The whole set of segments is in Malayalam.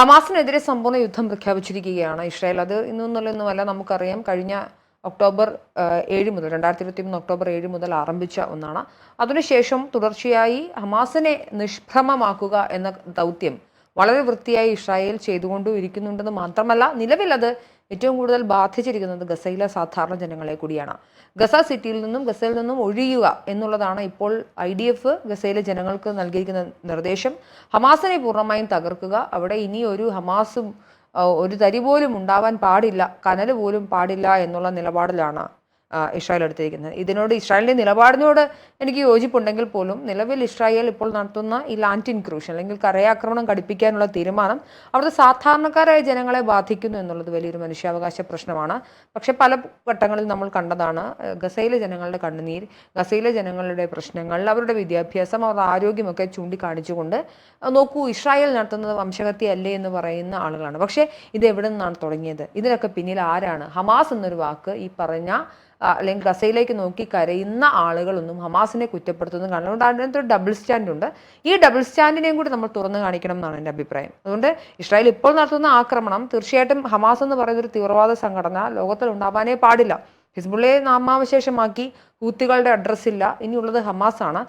ഹമാസിനെതിരെ സമ്പൂർണ യുദ്ധം പ്രഖ്യാപിച്ചിരിക്കുകയാണ് ഇസ്രായേൽ. അത് ഇന്നൊന്നുമല്ല നമുക്കറിയാം. കഴിഞ്ഞ ഒക്ടോബർ ഏഴ് മുതൽ രണ്ടായിരത്തി ഇരുപത്തി മൂന്ന് ഒക്ടോബർ ഏഴ് മുതൽ ആരംഭിച്ച ഒന്നാണ്. അതിനുശേഷം തുടർച്ചയായി ഹമാസിനെ നിഷ്ഭ്രമമാക്കുക എന്ന ദൗത്യം വളരെ വൃത്തിയായി ഇസ്രായേൽ ചെയ്തുകൊണ്ടും ഇരിക്കുന്നുണ്ടെന്ന് മാത്രമല്ല നിലവിൽ അത് ഏറ്റവും കൂടുതൽ ബാധിച്ചിരിക്കുന്നത് ഗസയിലെ സാധാരണ ജനങ്ങളെ കൂടിയാണ്. ഗസ സിറ്റിയിൽ നിന്നും ഗസയിൽ നിന്നും ഒഴിയുക എന്നുള്ളതാണ് ഇപ്പോൾ ഐ ഡി എഫ് ഗസയിലെ ജനങ്ങൾക്ക് നൽകിയിരിക്കുന്ന നിർദ്ദേശം. ഹമാസിനെ പൂർണമായും തകർക്കുക. അവിടെ ഇനി ഒരു ഹമാസും ഒരു തരി പോലും ഉണ്ടാവാൻ പാടില്ല കനൽ പോലും പാടില്ല എന്നുള്ള നിലപാടിലാണ് ഇസ്രായേൽ എടുത്തിരിക്കുന്നത് ഇതിനോട് ഇസ്രായേലിന്റെ നിലപാടിനോട് എനിക്ക് യോജിപ്പുണ്ടെങ്കിൽ പോലും നിലവിൽ ഇസ്രായേൽ ഇപ്പോൾ നടത്തുന്ന ഈ ലാൻഡ് ഇൻക്രൂഷൻ അല്ലെങ്കിൽ കരയാക്രമണം ഘടിപ്പിക്കാനുള്ള തീരുമാനം അവിടുത്തെ സാധാരണക്കാരായ ജനങ്ങളെ ബാധിക്കുന്നു എന്നുള്ളത് വലിയൊരു മനുഷ്യാവകാശ പ്രശ്നമാണ്. പക്ഷേ പല ഘട്ടങ്ങളിൽ നമ്മൾ കണ്ടതാണ് ഗസയിലെ ജനങ്ങളുടെ കണ്ണുനീർ ഗസയിലെ ജനങ്ങളുടെ പ്രശ്നങ്ങൾ അവരുടെ വിദ്യാഭ്യാസം അവരുടെ ആരോഗ്യമൊക്കെ ചൂണ്ടിക്കാണിച്ചുകൊണ്ട് നോക്കൂ ഇസ്രായേൽ നടത്തുന്നത് വംശഹത്യ അല്ലേ എന്ന് പറയുന്ന ആളുകളാണ്. പക്ഷേ ഇത് എവിടെ നിന്നാണ് തുടങ്ങിയത്? ഇതിനൊക്കെ പിന്നിൽ ആരാണ്? ഹമാസ് എന്നൊരു വാക്ക് ഈ പറഞ്ഞ അല്ലെങ്കിൽ ഗസയിലേക്ക് നോക്കി കരയുന്ന ആളുകളൊന്നും ഹമാസിനെ കുറ്റപ്പെടുത്തുന്നു കാരണം അതിനകത്ത് ഡബിൾ സ്റ്റാൻഡ് ഉണ്ട്. ഈ ഡബിൾ സ്റ്റാൻഡിനെയും കൂടി നമ്മൾ തുറന്നു കാണിക്കണം എന്നാണ് എന്റെ അഭിപ്രായം. അതുകൊണ്ട് ഇസ്രായേൽ ഇപ്പോൾ നടത്തുന്ന ആക്രമണം തീർച്ചയായിട്ടും ഹമാസ് എന്ന് പറയുന്ന ഒരു തീവ്രവാദ സംഘടന ലോകത്തിൽ ഉണ്ടാവാനേ പാടില്ല. ഹിസ്ബുള്ളയെ നാമാവശേഷമാക്കി ഹൂത്തികളുടെ അഡ്രസ്സ് ഇല്ല. ഇനിയുള്ളത് ഹമാസാണ്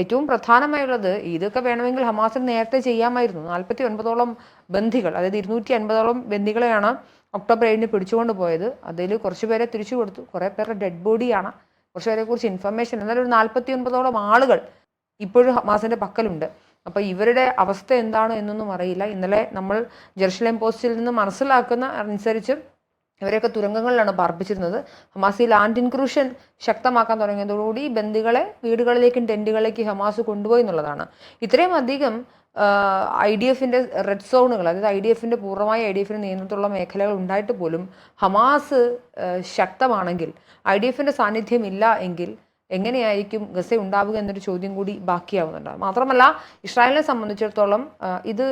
ഏറ്റവും പ്രധാനമായുള്ളത് ഇതൊക്കെ വേണമെങ്കിൽ ഹമാസിന് നേരത്തെ ചെയ്യാമായിരുന്നു. നാൽപ്പത്തി ഒൻപതോളം ബന്ധികൾ അതായത് ഇരുന്നൂറ്റി അൻപതോളം ബന്ദികളെയാണ് ഒക്ടോബർ ഏഴിന് പിടിച്ചുകൊണ്ട് പോയത്. അതിൽ കുറച്ച് പേരെ തിരിച്ചു കൊടുത്തു. കുറേ പേരുടെ ഡെഡ് ബോഡിയാണ് കുറച്ച് പേരെ കുറിച്ച് ഇൻഫർമേഷൻ എന്നാലും ഒരു നാൽപ്പത്തി ഒൻപതോളം ആളുകൾ ഇപ്പോഴും ഹമാസിന്റെ പക്കലുണ്ട്. അപ്പോൾ ഇവരുടെ അവസ്ഥ എന്താണ് എന്നൊന്നും അറിയില്ല. ഇന്നലെ നമ്മൾ ജെറുസലേം പോസ്റ്റിൽ നിന്ന് മനസ്സിലാക്കുന്ന അനുസരിച്ച് ഇവരെയൊക്കെ തുരങ്കങ്ങളിലാണ് പാർപ്പിച്ചിരുന്നത്. ഹമാസ് ഈ ലാൻഡ് ഇൻക്രൂഷൻ ശക്തമാക്കാൻ തുടങ്ങിയതോടുകൂടി ബന്ദികളെ വീടുകളിലേക്കും ടെന്റുകളിലേക്കും ഹമാസ് കൊണ്ടുപോയി എന്നുള്ളതാണ്. ഇത്രയും അധികം ഐ ഡി എഫിന്റെ റെഡ് സോണുകൾ അതായത് ഐ ഡി എഫിന്റെ പൂർണമായ ഐ ഡി എഫിന് നിയന്ത്രണത്തിലുള്ള മേഖലകൾ ഉണ്ടായിട്ട് പോലും ഹമാസ് ശക്തമാണെങ്കിൽ ഐ ഡി എഫിന്റെ സാന്നിധ്യം ഇല്ല എങ്കിൽ എങ്ങനെയായിരിക്കും ഗസ ഉണ്ടാവുക എന്നൊരു ചോദ്യം കൂടി ബാക്കിയാവുന്നുണ്ട്. മാത്രമല്ല ഇസ്രായേലിനെ സംബന്ധിച്ചിടത്തോളം ഇത്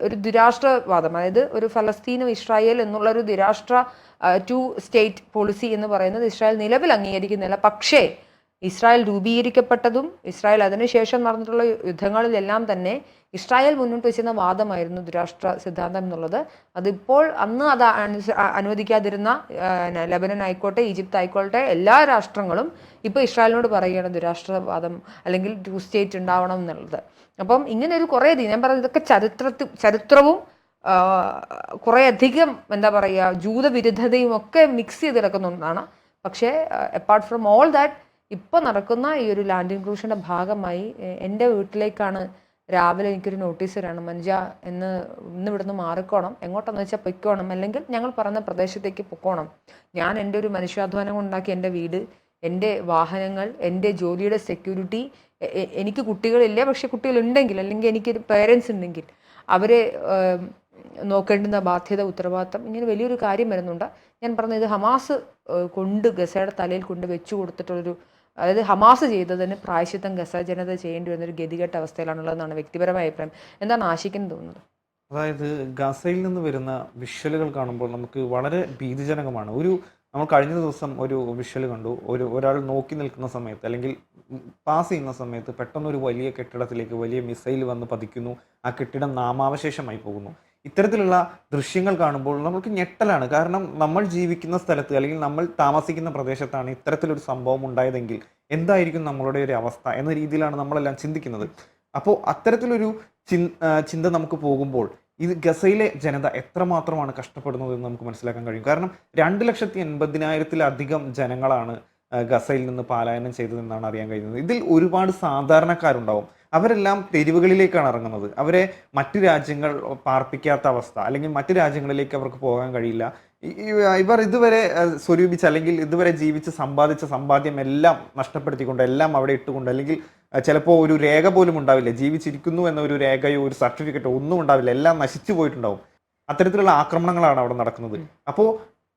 ഒരു ദുരാഷ്ട്രവാദം അതായത് ഒരു ഫലസ്തീനും ഇസ്രായേൽ എന്നുള്ള ഒരു ദുരാഷ്ട്ര ടു സ്റ്റേറ്റ് പോളിസി എന്ന് പറയുന്നത് ഇസ്രായേൽ നിലവിൽ അംഗീകരിക്കുന്നില്ല. പക്ഷേ ഇസ്രായേൽ രൂപീകരിക്കപ്പെട്ടതും ഇസ്രായേൽ അതിനുശേഷം നടന്നിട്ടുള്ള യുദ്ധങ്ങളിലെല്ലാം തന്നെ ഇസ്രായേൽ മുന്നോട്ട് വെച്ചിരുന്ന വാദമായിരുന്നു ദുരാഷ്ട്ര സിദ്ധാന്തം എന്നുള്ളത്. അതിപ്പോൾ അന്ന് അത് അനുവദിക്കാതിരുന്ന ലബനൻ ആയിക്കോട്ടെ ഈജിപ്ത് ആയിക്കോട്ടെ എല്ലാ രാഷ്ട്രങ്ങളും ഇപ്പോൾ ഇസ്രായേലിനോട് പറയുകയാണ് ദുരാഷ്ട്രവാദം അല്ലെങ്കിൽ ടു സ്റ്റേറ്റ് ഉണ്ടാവണം എന്നുള്ളത്. അപ്പം ഇങ്ങനെ ഒരു കുറേ അധികം ഞാൻ പറഞ്ഞത് ഇതൊക്കെ ചരിത്രത്തിൽ ചരിത്രവും കുറേ അധികം എന്താ പറയുക ജൂതവിരുദ്ധതയും ഒക്കെ മിക്സ് ചെയ്ത് കിടക്കുന്ന ഒന്നാണ്. പക്ഷേ അപ്പാർട്ട് ഫ്രം ഓൾ ദാറ്റ് ഇപ്പോൾ നടക്കുന്ന ഈ ഒരു ലാൻഡ് ഇൻക്ലൂഷന്റെ ഭാഗമായി എന്റെ വീട്ടിലേക്കാണ് രാവിലെ എനിക്കൊരു നോട്ടീസ് വരാണ് മഞ്ജ എന്ന് ഇന്ന് ഇവിടുന്ന് മാറിക്കോണം. എങ്ങോട്ടെന്ന് വെച്ചാൽ പൊയ്ക്കോണം. അല്ലെങ്കിൽ ഞങ്ങൾ പറഞ്ഞ പ്രദേശത്തേക്ക് പൊക്കോണം. ഞാൻ എന്റെ ഒരു മനുഷ്യാധ്വാനം ഉണ്ടാക്കി എന്റെ വീട് എന്റെ വാഹനങ്ങൾ എന്റെ ജോലിയുടെ സെക്യൂരിറ്റി എനിക്ക് കുട്ടികളില്ല. പക്ഷെ കുട്ടികളുണ്ടെങ്കിൽ അല്ലെങ്കിൽ എനിക്ക് പേരൻസ് ഉണ്ടെങ്കിൽ അവരെ നോക്കേണ്ടുന്ന ബാധ്യത ഉത്തരവാദിത്തം ഇങ്ങനെ വലിയൊരു കാര്യം വരുന്നുണ്ട്. ഞാൻ പറഞ്ഞത് ഹമാസ് കൊണ്ട് ഗസയുടെ തലയിൽ കൊണ്ട് വെച്ചു കൊടുത്തിട്ടുള്ളൊരു അതായത് ഹമാസ് ചെയ്തതിന് പ്രായശിത്തം ഗസ ജനത ചെയ്യേണ്ടി വരുന്ന ഒരു ഗതികെട്ട അവസ്ഥയിലാണുള്ളതെന്നാണ് വ്യക്തിപരമായ അഭിപ്രായം. എന്താണ് ആശിക്കുന്നത് തോന്നുന്നത്? അതായത് ഗസയിൽ നിന്ന് വരുന്ന വിഷ്വലുകൾ കാണുമ്പോൾ നമുക്ക് വളരെ ഭീതിജനകമാണ്. ഒരു നമ്മൾ കഴിഞ്ഞ ദിവസം ഒരു വിഷ്വൽ കണ്ടു. ഒരു ഒരാൾ നോക്കി നിൽക്കുന്ന സമയത്ത് അല്ലെങ്കിൽ പാസ് ചെയ്യുന്ന സമയത്ത് പെട്ടെന്ന് ഒരു വലിയ കെട്ടിടത്തിലേക്ക് വലിയ മിസൈൽ വന്ന് പതിക്കുന്നു. ആ കെട്ടിടം നാമാവശേഷമായി പോകുന്നു. ഇത്തരത്തിലുള്ള ദൃശ്യങ്ങൾ കാണുമ്പോൾ നമുക്ക് ഞെട്ടലാണ്. കാരണം നമ്മൾ ജീവിക്കുന്ന സ്ഥലത്ത് അല്ലെങ്കിൽ നമ്മൾ താമസിക്കുന്ന പ്രദേശത്താണ് ഇത്തരത്തിലൊരു സംഭവം ഉണ്ടായതെങ്കിൽ എന്തായിരിക്കും നമ്മളുടെ ഒരു അവസ്ഥ എന്ന രീതിയിലാണ് നമ്മളെല്ലാം ചിന്തിക്കുന്നത്. അപ്പോൾ അത്തരത്തിലൊരു ചിന്ത നമുക്ക് പോകുമ്പോൾ ഇത് ഗസയിലെ ജനത എത്രമാത്രമാണ് കഷ്ടപ്പെടുന്നത് എന്ന് നമുക്ക് മനസ്സിലാക്കാൻ കഴിയും? കാരണം രണ്ട് ലക്ഷത്തി എൺപതിനായിരത്തിലധികം ജനങ്ങളാണ് ഗസയിൽ നിന്ന് പാലായനം ചെയ്തതെന്നാണ് അറിയാൻ കഴിയുന്നത്. ഇതിൽ ഒരുപാട് സാധാരണക്കാരുണ്ടാവും. അവരെല്ലാം തെരുവുകളിലേക്കാണ് ഇറങ്ങുന്നത്. അവരെ മറ്റു രാജ്യങ്ങൾ പാർപ്പിക്കാത്ത അവസ്ഥ അല്ലെങ്കിൽ മറ്റു രാജ്യങ്ങളിലേക്ക് അവർക്ക് പോകാൻ കഴിയില്ല. ഇവർ ഇതുവരെ സ്വരൂപിച്ച് അല്ലെങ്കിൽ ഇതുവരെ ജീവിച്ച് സമ്പാദിച്ച സമ്പാദ്യം എല്ലാം നഷ്ടപ്പെടുത്തിക്കൊണ്ട് എല്ലാം അവിടെ ഇട്ടുകൊണ്ട് അല്ലെങ്കിൽ ചിലപ്പോൾ ഒരു രേഖ പോലും ഉണ്ടാവില്ല. ജീവിച്ചിരിക്കുന്നു എന്നൊരു രേഖയോ ഒരു സർട്ടിഫിക്കറ്റോ ഒന്നും ഉണ്ടാവില്ല. എല്ലാം നശിച്ചു പോയിട്ടുണ്ടാവും. അത്തരത്തിലുള്ള ആക്രമണങ്ങളാണ് അവിടെ നടക്കുന്നത്. അപ്പോൾ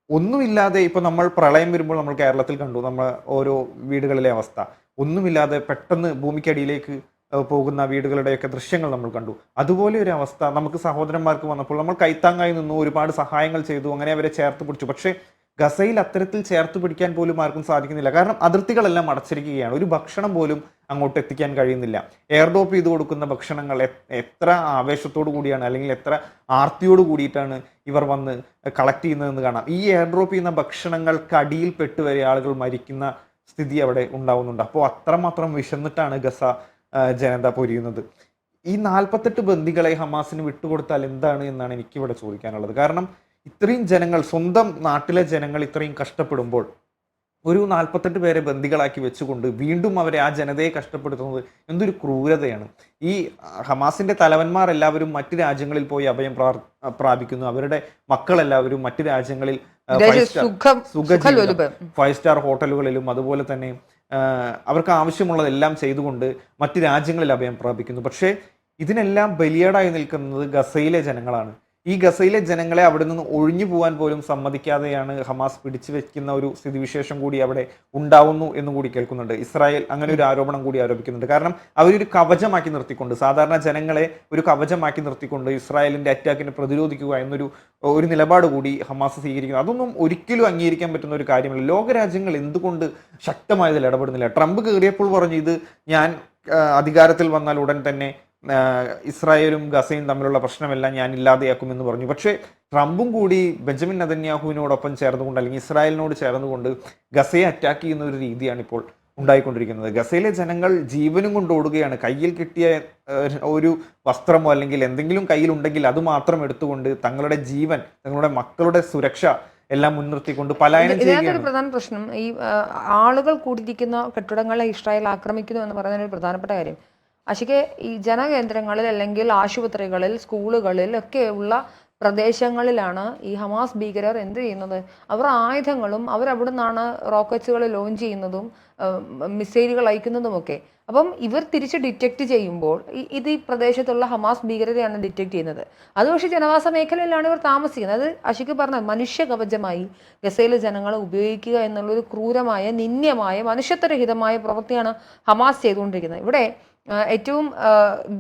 ഒന്നുമില്ലാതെ ഇപ്പോൾ നമ്മൾ പ്രളയം വരുമ്പോൾ നമ്മൾ കേരളത്തിൽ കണ്ടു നമ്മൾ ഓരോ വീടുകളിലെ അവസ്ഥ. ഒന്നുമില്ലാതെ പെട്ടെന്ന് ഭൂമിക്കടിയിലേക്ക് പോകുന്ന വീടുകളുടെയൊക്കെ ദൃശ്യങ്ങൾ നമ്മൾ കണ്ടു. അതുപോലെ ഒരു അവസ്ഥ നമുക്ക് സഹോദരന്മാർക്ക് വന്നപ്പോൾ നമ്മൾ കൈത്താങ്ങായി നിന്നു ഒരുപാട് സഹായങ്ങൾ ചെയ്തു അങ്ങനെ അവരെ ചേർത്ത് പിടിച്ചു. പക്ഷേ ഗസയിൽ അത്തരത്തിൽ ചേർത്ത് പിടിക്കാൻ പോലും ആർക്കും സാധിക്കുന്നില്ല. കാരണം അതിർത്തികളെല്ലാം അടച്ചിരിക്കുകയാണ്. ഒരു ഭക്ഷണം പോലും അങ്ങോട്ട് എത്തിക്കാൻ കഴിയുന്നില്ല. എയർഡോപ്പ് ചെയ്ത് കൊടുക്കുന്ന ഭക്ഷണങ്ങൾ എത്ര ആവേശത്തോടു കൂടിയാണ് അല്ലെങ്കിൽ എത്ര ആർത്തിയോട് കൂടിയിട്ടാണ് ഇവർ വന്ന് കളക്ട് ചെയ്യുന്നതെന്ന് കാണാം. ഈ എയർഡ്രോപ്പ് ചെയ്യുന്ന ഭക്ഷണങ്ങൾക്ക് അടിയിൽപ്പെട്ട് വരെ ആളുകൾ മരിക്കുന്ന സ്ഥിതി അവിടെ ഉണ്ടാവുന്നുണ്ട്. അപ്പോൾ അത്രമാത്രം വിശന്നിട്ടാണ് ഗസ ജനത പൊരിയുന്നത്. ഈ നാൽപ്പത്തെട്ട് ബന്ദികളെ ഹമാസിന് വിട്ടുകൊടുത്താൽ എന്താണ് എന്നാണ് എനിക്കിവിടെ ചോദിക്കാനുള്ളത്. കാരണം ഇത്രയും ജനങ്ങൾ സ്വന്തം നാട്ടിലെ ജനങ്ങൾ ഇത്രയും കഷ്ടപ്പെടുമ്പോൾ ഒരു നാൽപ്പത്തെട്ട് പേരെ ബന്ദികളാക്കി വെച്ചുകൊണ്ട് വീണ്ടും അവരെ ആ ജനതയെ കഷ്ടപ്പെടുത്തുന്നത് എന്തൊരു ക്രൂരതയാണ്. ഈ ഹമാസിന്റെ ഹമാസിന്റെ തലവന്മാർ എല്ലാവരും മറ്റു രാജ്യങ്ങളിൽ പോയി അഭയം പ്രാപിക്കുന്നു. അവരുടെ മക്കളെല്ലാവരും മറ്റു രാജ്യങ്ങളിൽ. ഫൈവ് സ്റ്റാർ ഹോട്ടലുകളിലും അതുപോലെ തന്നെ അവർക്ക് ആവശ്യമുള്ളതെല്ലാം ചെയ്തുകൊണ്ട് മറ്റ് രാജ്യങ്ങളിൽ അഭയം പ്രാപിക്കുന്നു. പക്ഷേ ഇതിനെല്ലാം ബലിയാടായി നിൽക്കുന്നത് ഗസയിലെ ജനങ്ങളാണ്. ഈ ഗസയിലെ ജനങ്ങളെ അവിടെ നിന്ന് ഒഴിഞ്ഞു പോകാൻ പോലും സമ്മതിക്കാതെയാണ് ഹമാസ് പിടിച്ചു വെക്കുന്ന ഒരു സ്ഥിതിവിശേഷം കൂടി അവിടെ ഉണ്ടാവുന്നു എന്നും കൂടി കേൾക്കുന്നുണ്ട്. ഇസ്രായേൽ അങ്ങനെ ഒരു ആരോപണം കൂടി ആരോപിക്കുന്നുണ്ട്. കാരണം അവരൊരു കവചമാക്കി നിർത്തിക്കൊണ്ട് സാധാരണ ജനങ്ങളെ ഒരു കവചമാക്കി നിർത്തിക്കൊണ്ട് ഇസ്രായേലിന്റെ അറ്റാക്കിനെ പ്രതിരോധിക്കുക എന്നൊരു ഒരു നിലപാട് കൂടി ഹമാസ് സ്വീകരിക്കുന്നു. അതൊന്നും ഒരിക്കലും അംഗീകരിക്കാൻ പറ്റുന്ന ഒരു കാര്യമല്ല. ലോകരാജ്യങ്ങൾ എന്തുകൊണ്ട് ശക്തമായതിൽ ഇടപെടുന്നില്ല? ട്രംപ് കയറിയപ്പോൾ പറഞ്ഞു ഇത് ഞാൻ അധികാരത്തിൽ വന്നാൽ ഉടൻ തന്നെ ഇസ്രായേലും ഗസയും തമ്മിലുള്ള പ്രശ്നമെല്ലാം ഞാൻ ഇല്ലാതെയാക്കുമെന്ന് പറഞ്ഞു. പക്ഷേ ട്രംപും കൂടി ബെഞ്ചമിൻ നദന്യാഹുവിനോടൊപ്പം ചേർന്നുകൊണ്ട് അല്ലെങ്കിൽ ഇസ്രായേലിനോട് ചേർന്നുകൊണ്ട് ഗസയെ അറ്റാക്ക് ചെയ്യുന്ന ഒരു രീതിയാണ് ഇപ്പോൾ ഉണ്ടായിക്കൊണ്ടിരിക്കുന്നത്. ഗസയിലെ ജനങ്ങൾ ജീവനും കൊണ്ട് ഓടുകയാണ്. കയ്യിൽ കിട്ടിയ ഒരു വസ്ത്രമോ അല്ലെങ്കിൽ എന്തെങ്കിലും കയ്യിലുണ്ടെങ്കിൽ അത് മാത്രം എടുത്തുകൊണ്ട് തങ്ങളുടെ ജീവൻ തങ്ങളുടെ മക്കളുടെ സുരക്ഷ എല്ലാം മുൻനിർത്തിക്കൊണ്ട് പലായനം ഇതിനകത്തൊരു പ്രധാന പ്രശ്നം ഈ ആളുകൾ കൂടിയിരിക്കുന്ന കെട്ടിടങ്ങളെ ഇസ്രായേൽ ആക്രമിക്കുന്നു എന്ന് പറയുന്ന ഒരു പ്രധാനപ്പെട്ട കാര്യം. അശിക്ക് ഈ ജനകേന്ദ്രങ്ങളിൽ അല്ലെങ്കിൽ ആശുപത്രികളിൽ സ്കൂളുകളിൽ ഒക്കെ ഉള്ള പ്രദേശങ്ങളിലാണ് ഈ ഹമാസ് ഭീകരർ എന്ത് ചെയ്യുന്നത്? അവർ ആയുധങ്ങളും അവരവിടെ നിന്നാണ് റോക്കറ്റ്സുകൾ ലോഞ്ച് ചെയ്യുന്നതും മിസൈലുകൾ അയക്കുന്നതുമൊക്കെ അപ്പം ഇവർ തിരിച്ച് ഡിറ്റക്റ്റ് ചെയ്യുമ്പോൾ ഇത് ഈ പ്രദേശത്തുള്ള ഹമാസ് ഭീകരരെയാണ് ഡിറ്റക്റ്റ് ചെയ്യുന്നത്. അത് പക്ഷേ ജനവാസ മേഖലയിലാണ് ഇവർ താമസിക്കുന്നത്. അത് അഷിക്ക് പറഞ്ഞ മനുഷ്യ കവചമായി ഗസയിലെ ജനങ്ങളെ ഉപയോഗിക്കുക എന്നുള്ളൊരു ക്രൂരമായ നിന്ദ്യമായ മനുഷ്യത്വരഹിതമായ പ്രവൃത്തിയാണ് ഹമാസ് ചെയ്തുകൊണ്ടിരിക്കുന്നത്. ഇവിടെ ഏറ്റവും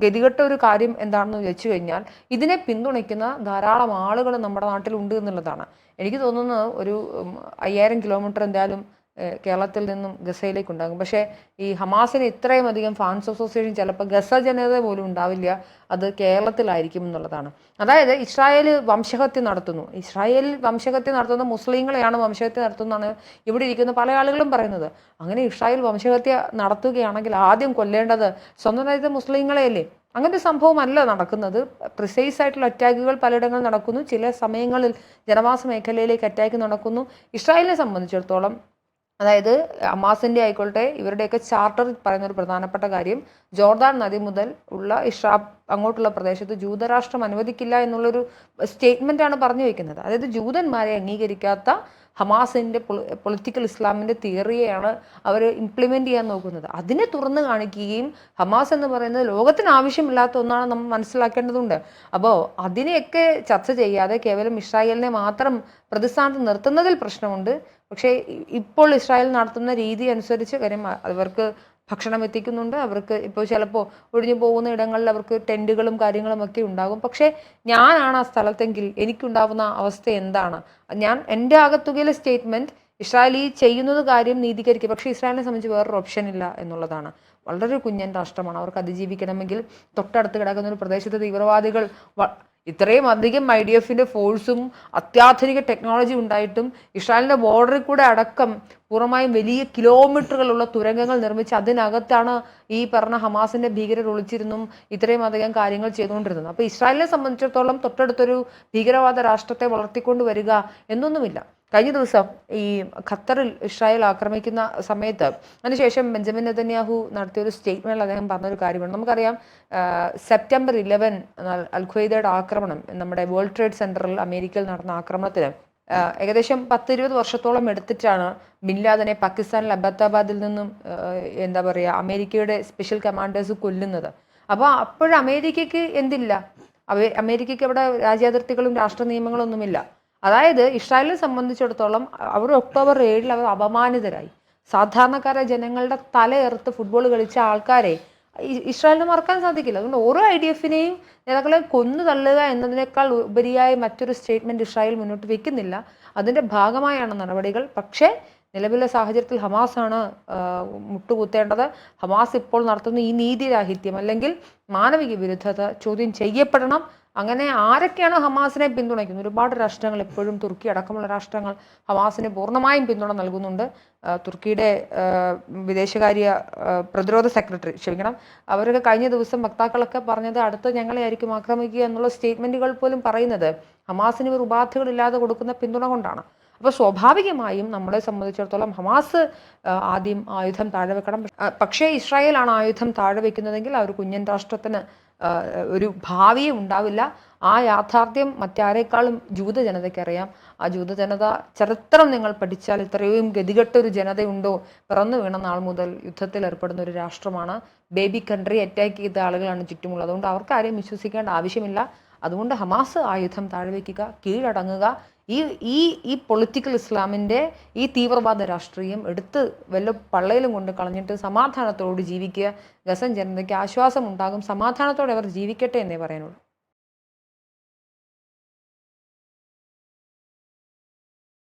ഗതികെട്ട ഒരു കാര്യം എന്താണെന്ന് വെച്ചു കഴിഞ്ഞാൽ ഇതിനെ പിന്തുണയ്ക്കുന്ന ധാരാളം ആളുകൾ നമ്മുടെ നാട്ടിലുണ്ട് എന്നുള്ളതാണ്. എനിക്ക് തോന്നുന്നത് ഒരു അയ്യായിരം കിലോമീറ്റർ എന്തായാലും കേരളത്തിൽ നിന്നും ഗസയിലേക്ക് ഉണ്ടാകും. പക്ഷേ ഈ ഹമാസിന് ഇത്രയും അധികം ഫാൻസ് അസോസിയേഷൻ ചിലപ്പോൾ ഗസ ജനത പോലും ഉണ്ടാവില്ല. അത് കേരളത്തിലായിരിക്കും എന്നുള്ളതാണ്. അതായത് ഇസ്രായേൽ വംശഹത്യ നടത്തുന്നു. ഇസ്രായേൽ വംശഹത്യ നടത്തുന്ന മുസ്ലിങ്ങളെയാണ് വംശഹത്യ നടത്തുന്നതാണ് ഇവിടെ ഇരിക്കുന്ന പല ആളുകളും പറയുന്നത്. അങ്ങനെ ഇസ്രായേൽ വംശഹത്യ നടത്തുകയാണെങ്കിൽ ആദ്യം കൊല്ലേണ്ടത് സ്വന്തം രാജ്യത്തെ മുസ്ലിങ്ങളെയല്ലേ? അങ്ങനത്തെ സംഭവമല്ല നടക്കുന്നത്. പ്രിസൈസ് ആയിട്ടുള്ള അറ്റാക്കുകൾ പലയിടങ്ങളിൽ നടക്കുന്നു. ചില സമയങ്ങളിൽ ജനവാസ മേഖലയിലേക്ക് അറ്റാക്ക് നടക്കുന്നു. ഇസ്രായേലിനെ സംബന്ധിച്ചിടത്തോളം അതായത് അമാസിന്റെ ആയിക്കോട്ടെ ഇവരുടെയൊക്കെ ചാർട്ടർ പറയുന്ന ഒരു പ്രധാനപ്പെട്ട കാര്യം ജോർദാൻ നദി മുതൽ ഉള്ള ഇഷ്രാ അങ്ങോട്ടുള്ള പ്രദേശത്ത് ജൂതരാഷ്ട്രം അനുവദിക്കില്ല എന്നുള്ളൊരു ആണ് പറഞ്ഞു വയ്ക്കുന്നത് അതായത് ജൂതന്മാരെ അംഗീകരിക്കാത്ത ഹമാസിന്റെ പൊളിറ്റിക്കൽ ഇസ്ലാമിന്റെ തിയറിയെയാണ് അവർ ഇംപ്ലിമെന്റ് ചെയ്യാൻ നോക്കുന്നത്. അതിനെ തുറന്നു കാണിക്കുകയും ഹമാസ് എന്ന് പറയുന്നത് ലോകത്തിന് ആവശ്യമില്ലാത്ത ഒന്നാണ് നമ്മൾ മനസ്സിലാക്കേണ്ടതുണ്ട്. അപ്പോൾ അതിനെയൊക്കെ ചർച്ച ചെയ്യാതെ കേവലം ഇസ്രായേലിനെ മാത്രം പ്രതിസ്ഥാനത്ത് നിർത്തുന്നതിൽ പ്രശ്നമുണ്ട്. പക്ഷേ ഇപ്പോൾ ഇസ്രായേൽ നടത്തുന്ന രീതി അനുസരിച്ച് കാര്യം അവർക്ക് ഭക്ഷണം എത്തിക്കുന്നുണ്ട്. അവർക്ക് ഇപ്പോൾ ചിലപ്പോൾ ഒഴിഞ്ഞു പോകുന്ന ഇടങ്ങളിൽ അവർക്ക് ടെന്റുകളും കാര്യങ്ങളും ഒക്കെ ഉണ്ടാകും. പക്ഷേ ഞാനാണ് ആ സ്ഥലത്തെങ്കിൽ എനിക്കുണ്ടാവുന്ന അവസ്ഥ എന്താണ്? ഞാൻ എന്റെ ആകത്തുകയിലെ സ്റ്റേറ്റ്മെന്റ് ഇസ്രായേൽ ഈ ചെയ്യുന്നത് കാര്യം നീതീകരിക്കുക. പക്ഷേ ഇസ്രായേലിനെ സംബന്ധിച്ച് വേറൊരു ഓപ്ഷൻ ഇല്ല എന്നുള്ളതാണ്. വളരെ കുഞ്ഞൻ രാഷ്ട്രമാണ്. അവർക്ക് അതിജീവിക്കണമെങ്കിൽ തൊട്ടടുത്ത് കിടക്കുന്ന ഒരു പ്രദേശത്തെ തീവ്രവാദികൾ ഇത്രയും അധികം ഐ ഡി എഫിന്റെ ഫോഴ്സും അത്യാധുനിക ടെക്നോളജി ഉണ്ടായിട്ടും ഇസ്രായേലിന്റെ ബോർഡറിൽ കൂടെ അടക്കം പൂർണമായും വലിയ കിലോമീറ്ററുകളുള്ള തുരങ്കങ്ങൾ നിർമ്മിച്ച് അതിനകത്താണ് ഈ പറഞ്ഞ ഹമാസിന്റെ ഭീകരർ ഒളിച്ചിരുന്നും ഇത്രയും അധികം കാര്യങ്ങൾ ചെയ്തുകൊണ്ടിരുന്നത്. അപ്പോൾ ഇസ്രായേലിനെ സംബന്ധിച്ചിടത്തോളം തൊട്ടടുത്തൊരു ഭീകരവാദ രാഷ്ട്രത്തെ വളർത്തിക്കൊണ്ട് വരിക എന്നൊന്നുമില്ല. കഴിഞ്ഞ ദിവസം ഈ ഖത്തറിൽ ഇസ്രായേൽ ആക്രമിക്കുന്ന സമയത്ത് അതിനുശേഷം ബെഞ്ചമിൻ നെതന്യാഹു നടത്തിയ ഒരു സ്റ്റേറ്റ്മെന്റിൽ അദ്ദേഹം പറഞ്ഞൊരു കാര്യമാണ് നമുക്കറിയാം സെപ്റ്റംബർ ഇലവൻ അൽ ഖ്വയ്ദയുടെ ആക്രമണം നമ്മുടെ വേൾഡ് ട്രേഡ് സെന്ററിൽ അമേരിക്കയിൽ നടന്ന ആക്രമണത്തിന് ഏകദേശം പത്തിരുപത് വർഷത്തോളം എടുത്തിട്ടാണ് ബിൻലാദനെ പാകിസ്ഥാനിൽ അബാദാബാദിൽ നിന്നും എന്താ പറയുക അമേരിക്കയുടെ സ്പെഷ്യൽ കമാൻഡേഴ്സ് കൊല്ലുന്നത്. അപ്പോൾ അപ്പോഴും അമേരിക്കയ്ക്ക് എന്തില്ല? അമേരിക്കയ്ക്ക് അവിടെ രാജ്യാതിർത്തികളും രാഷ്ട്ര നിയമങ്ങളൊന്നുമില്ല അതായത് ഇസ്രായേലിനെ സംബന്ധിച്ചിടത്തോളം അവർ ഒക്ടോബർ ഏഴിൽ അവർ അപമാനിതരായി. സാധാരണക്കാരെ ജനങ്ങളുടെ തലയെറുത്ത് ഫുട്ബോൾ കളിച്ച ആൾക്കാരെ ഇസ്രായേലിന് മറക്കാൻ സാധിക്കില്ല. അതുകൊണ്ട് ഓരോ ഐ ഡി എഫിനെയും നേതാക്കളെ കൊന്നു തള്ളുക എന്നതിനേക്കാൾ ഉപരിയായി മറ്റൊരു സ്റ്റേറ്റ്മെന്റ് ഇസ്രായേൽ മുന്നോട്ട് വെക്കുന്നില്ല. അതിന്റെ ഭാഗമായാണ് നടപടികൾ. പക്ഷേ നിലവിലെ സാഹചര്യത്തിൽ ഹമാസാണ് മുട്ടുകുത്തേണ്ടത്. ഹമാസ് ഇപ്പോൾ നടത്തുന്ന ഈ നീതിരാഹിത്യം അല്ലെങ്കിൽ മാനവിക വിരുദ്ധത ചോദ്യം ചെയ്യപ്പെടണം. അങ്ങനെ ആരൊക്കെയാണ് ഹമാസിനെ പിന്തുണയ്ക്കുന്നത്? ഒരുപാട് രാഷ്ട്രങ്ങൾ എപ്പോഴും തുർക്കി അടക്കമുള്ള രാഷ്ട്രങ്ങൾ ഹമാസിന് പൂർണമായും പിന്തുണ നൽകുന്നുണ്ട്. തുർക്കിയുടെ വിദേശകാര്യ പ്രതിരോധ സെക്രട്ടറി ക്ഷമിക്കണം. അവരൊക്കെ കഴിഞ്ഞ ദിവസം വക്താക്കളൊക്കെ പറഞ്ഞത് അടുത്ത ഞങ്ങളെ ആയിരിക്കും ആക്രമിക്കുക എന്നുള്ള സ്റ്റേറ്റ്മെന്റുകൾ പോലും പറയുന്നത് ഹമാസിന് ഇവർ ഉപാധികളില്ലാതെ കൊടുക്കുന്ന പിന്തുണ കൊണ്ടാണ്. അപ്പോൾ സ്വാഭാവികമായും നമ്മളെ സംബന്ധിച്ചിടത്തോളം ഹമാസ് ആദ്യം ആയുധം താഴെ വെക്കണം. പക്ഷേ ഇസ്രായേലാണ് ആയുധം താഴെ വെക്കുന്നതെങ്കിൽ ആ ഒരു കുഞ്ഞൻ രാഷ്ട്രത്തിന് ഒരു ഭാവിയെ ഉണ്ടാവില്ല. ആ യാഥാർത്ഥ്യം മറ്റാരേക്കാളും ജൂത ജനതയ്ക്ക് അറിയാം. ആ ജൂത ജനത ചരിത്രം നിങ്ങൾ പഠിച്ചാൽ ഇത്രയും ഗതികെട്ട ഒരു ജനതയുണ്ടോ? പിറന്നു വീണ നാൾ മുതൽ യുദ്ധത്തിൽ ഏർപ്പെടുന്ന ഒരു രാഷ്ട്രമാണ്. ബേബി കൺട്രി അറ്റാക്ക് ചെയ്ത ആളുകളാണ് ചുറ്റുമുള്ളത്. അതുകൊണ്ട് അവർക്ക് ആരെയും വിശ്വസിക്കേണ്ട ആവശ്യമില്ല. അതുകൊണ്ട് ഹമാസ് ആയുധം താഴ്വയ്ക്കുക കീഴടങ്ങുക. ഈ ഈ ഈ പൊളിറ്റിക്കൽ ഇസ്ലാമിന്റെ ഈ തീവ്രവാദ രാഷ്ട്രീയം എടുത്ത് വല്ല പള്ളയിലും കൊണ്ട് കളഞ്ഞിട്ട് സമാധാനത്തോട് ജീവിക്കുക ഗസൻ ജനതയ്ക്ക് ആശ്വാസം ഉണ്ടാകും സമാധാനത്തോടെ അവർ ജീവിക്കട്ടെ എന്നേ പറയാനുള്ളൂ.